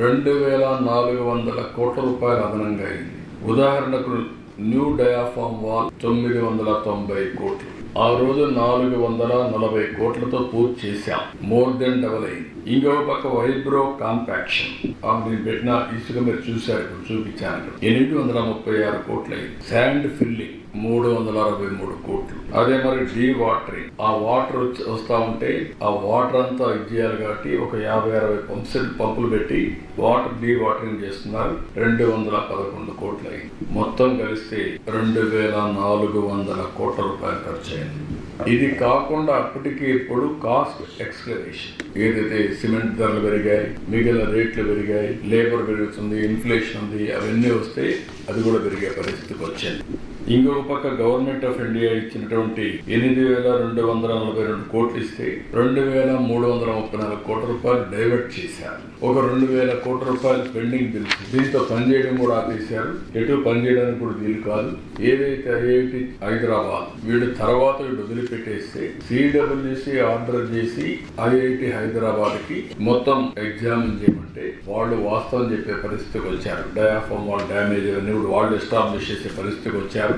రెండు వేల నాలుగు వందల కోట్ల రూపాయలు అదనంగా అయింది. ఉదాహరణకు న్యూ డయాఫామ్ వాల్ తొమ్మిది వందల తొంభై కోట్లు. ఆ రోజు నాలుగు వందల నలభై కోట్లతో పూర్తి చేశాం. మోర్ దెన్ డబల్ అయింది. ఇంకో పక్క వైబ్రో కాంపాక్షన్. నేను పెట్టిన ఇసుక మీరు చూశారు చూపించాను. ఎనిమిది వందల ముప్పై ఆరు కోట్లు అయింది శాండ్ ఫిల్లింగ్. మూడు వందల అరవై మూడు కోట్లు. అదే మరి డీ వాటరింగ్. ఆ వాటర్ వచ్చి వస్తా ఉంటే ఆ వాటర్ అంతా ఇది చేయాలి కాబట్టి ఒక యాభై అరవై పంప్స్ పంపులు పెట్టి వాటర్ డీ వాటరింగ్ చేస్తున్నారు. రెండు వందల పదకొండు కోట్లు అయింది. మొత్తం కలిస్తే రెండు వేల నాలుగు వందల కోట్ల రూపాయలు ఖర్చు అయింది ఇది కాకుండా అప్పటికి ఇప్పుడు కాస్ట్ ఎక్స్కలేషన్ ఏదైతే సిమెంట్ ధరలు పెరిగాయి మిగిలిన రేట్లు పెరిగాయి లేబర్ పెరుగుతుంది ఇన్ఫ్లేషన్ ఉంది అవన్నీ వస్తే అది కూడా పెరిగే పరిస్థితికి వచ్చింది. ఇంకొక పక్క గవర్నమెంట్ ఆఫ్ ఇండియా ఇచ్చినటువంటి ఎనిమిది వేల రెండు వందల నలభై రెండు కోట్లు ఇస్తే రెండు వేల మూడు వందల ముప్పై నాలుగు కోట్ల రూపాయలు డైవర్ట్ చేశారు. ఒక రెండు వేల కోట్ల రూపాయలు పెండింగ్ బిల్స్. దీంతో పనిచేయడం కూడా ఆపేశారు. ఎటు పనిచేయడానికి కూడా వీలు కాదు. ఏదైతే ఐఐటి హైదరాబాద్ వీడు తర్వాత వీడు వదిలిపెట్టేస్తే సిడబ్ల్యూసి ఆర్డర్ చేసి ఐఐటి హైదరాబాద్కి మొత్తం ఎగ్జామిన్ చేయమంటే వాళ్ళు వాస్తవం చెప్పే పరిస్థితికి వచ్చారు. డయాఫామ్ వాళ్ళు డ్యామేజ్ అన్ని ఇప్పుడు వాళ్ళు ఎస్టాబ్లిష్ చేసే పరిస్థితికి వచ్చారు.